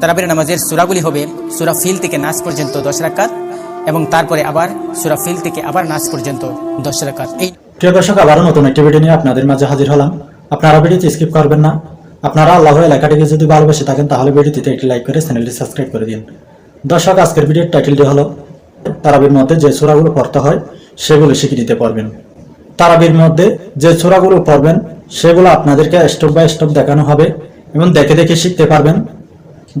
তারাবির নামাজের সুরাগুলি হবে সুরা ফিল থেকে নাচ পর্যন্ত দশ রাকাত এবং তারপরে আবার সুরা ফিল থেকে আবার নাচ পর্যন্ত দশ রাকাত। এই প্রিয় দর্শক, আবারও নতুন একটি ভিডিও নিয়ে আপনাদের মাঝে হাজির হলাম। আপনারা ভিডিওটি স্কিপ করবেন না। আপনারা আল্লাহ এলাকাটিকে যদি ভালোবেসে থাকেন, তাহলে ভিডিওটিতে একটি লাইক করে চ্যানেলটি সাবস্ক্রাইব করে দিন। দর্শক, আজকের ভিডিওর টাইটেলটি হলো, তারাবির মধ্যে যে সূরাগুলো পড়তে হয়, সেগুলো শিখে নিতে পারবেন তারাবির মধ্যে যে সূরাগুলো পড়বেন, সেগুলো আপনাদেরকে স্টেপ বাই স্টেপ দেখানো হবে এবং দেখে দেখে শিখতে পারবেন।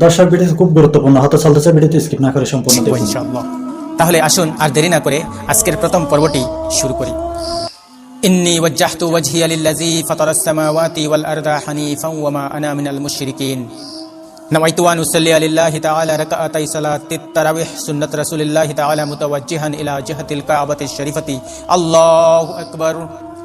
দর্শক ভিডিওটি খুব গুরুত্বপূর্ণ হতে চলতেছে ভিডিওটি স্কিপ না করে সম্পূর্ণ শিখবো দেখুন ইনশাআল্লাহ তাহলে আসুন আর দেরি না করে আজকের প্রথম পর্বটি শুরু করি إني وجهت وجهي للذي فطر السماوات والأرض حنيفا وما أنا من المشركين نويت أن أصلي لله تعالى ركعتي صلاة التراويح سنة رسول الله تعالى متوجها إلى جهة الكعبة الشريفة الله أكبر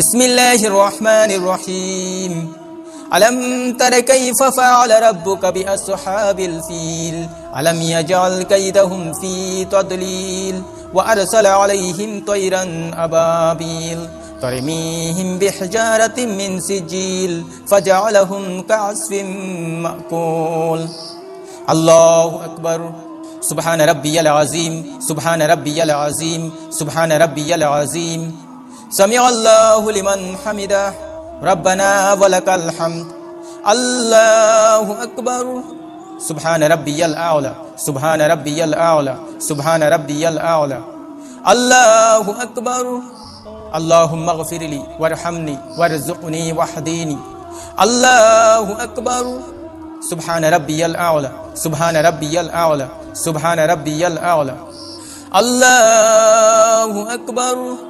بسم الله الرحمن الرحيم ألم تر كيف فعل ربك بأصحاب الفيل ألم يجعل كيدهم في تضليل وأرسل عليهم طيرا أبابيل ترميهم بحجارة من سجيل فجعلهم كعصف مأكول الله أكبر سبحان ربي العظيم سبحان ربي العظيم سبحان ربي العظيم سمع الله لمن حمده. ربنا ولك الحمد. الله أكبر. سبحان ربي الأعلى. سبحان ربي الأعلى. سبحان ربي الأعلى. الله أكبر. اللهم اغفر لي وارحمني وارزقني واهديني الله أكبر. سبحان ربي الأعلى. سبحان ربي الأعلى. سبحان ربي الأعلى. الله أكبر.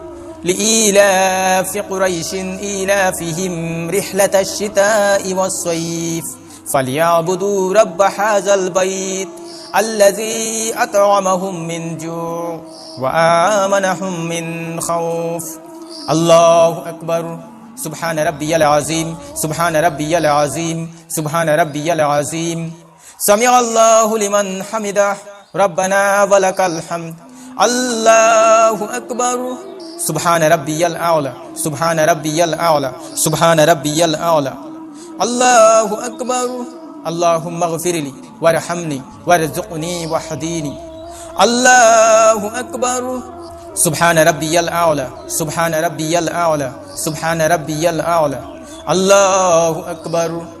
لإيلاف قريش إيلافهم رحلة الشتاء والصيف فليعبدوا رب هذا البيت الذي أطعمهم من جوع وآمنهم من خوف الله أكبر سبحان ربي العظيم سبحان ربي العظيم سبحان ربي العظيم سمع الله لمن حمده ربنا ولك الحمد الله أكبر سبحان ربي الأعلى سبحان ربي الأعلى سبحان ربي الأعلى. الله أكبر. اللهم اغفر لي وارحمني وارزقني واهديني الله أكبر. سبحان ربي الأعلى سبحان ربي الأعلى سبحان ربي الأعلى. الله أكبر.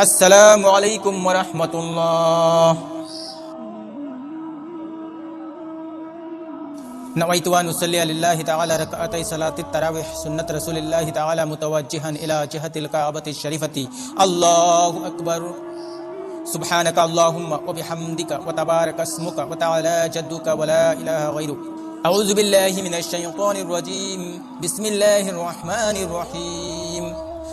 السلام عليكم ورحمة الله نويت أن أصلي لله تعالى ركعتي صلاة التراويح سنة رسول الله تعالى متوجها إلى جهة الكعبة الشريفة الله أكبر سبحانك اللهم وبحمدك وتبارك اسمك وتعالى جدك ولا إله غيرك أعوذ بالله من الشيطان الرجيم بسم الله الرحمن الرحيم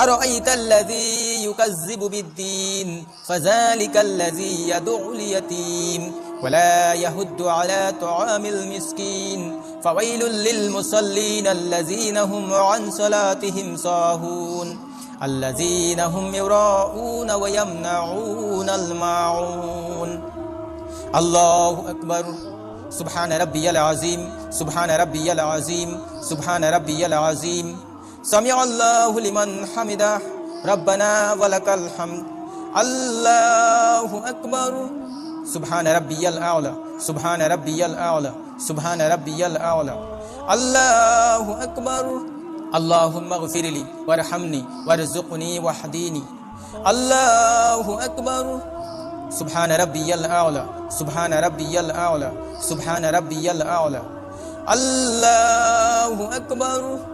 أرأيت الذي يكذب بالدين فذلك الذي يدعو اليتيم ولا يهد على طعام المسكين فويل للمصلين الذين هم عن صلاتهم ساهون الذين هم يراءون ويمنعون الماعون الله أكبر سبحان ربي العظيم سبحان ربي العظيم سبحان ربي العظيم سمع الله لمن حمده. ربنا ولك الحمد. الله أكبر. سبحان ربي الأعلى. سبحان ربي الأعلى. سبحان ربي الأعلى. الله أكبر. اللهم اغفر لي وارحمني وارزقني واهديني الله أكبر. سبحان ربي الأعلى. سبحان ربي الأعلى. سبحان ربي الأعلى. الله أكبر.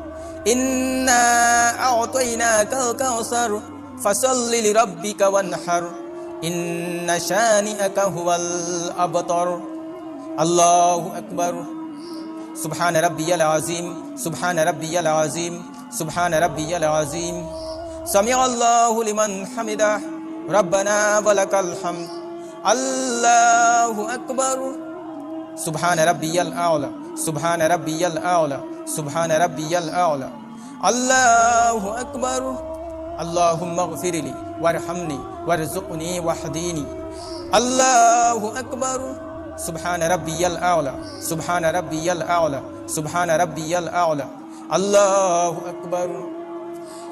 ইন্না আতাইনাকাল কাউসার ফাসাল্লি লিরাব্বিকা ওয়ানহার ইন্না শানিআকা হুয়াল আবতার আল্লাহু আকবার সুবহান রাব্বিয়াল আযীম সুবহান রাব্বিয়াল আযীম সুবহান রাব্বিয়াল আযীম সামিআ আল্লাহু লিমান হামিদাহ রব্বানা ওয়ালাকাল হামদ আল্লাহু আকবার সুবহান রাব্বিয়াল سبحان ربي الأعلى سبحان ربي الأعلى. الله أكبر. اللهم اغفر لي وارحمني وارزقني واهديني الله أكبر. سبحان ربي الأعلى سبحان ربي الأعلى سبحان ربي الأعلى. الله أكبر.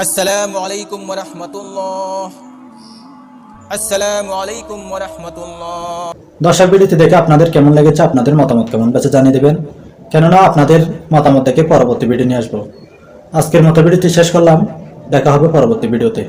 আসসালামু আলাইকুম রহমতুল্লাহ। আসসালামু আলাইকুম রহমতুল্লাহ। দর্শক ভিডিওটি দেখে আপনাদের কেমন লেগেছে, আপনাদের মতামত কেমন বেঁচে জানিয়ে দেবেন। কেননা, আপনাদের মতামত দেখে পরবর্তী ভিডিও নিয়ে আসব। আজকের মতো ভিডিওটি শেষ করলাম। দেখা হবে পরবর্তী ভিডিওতে।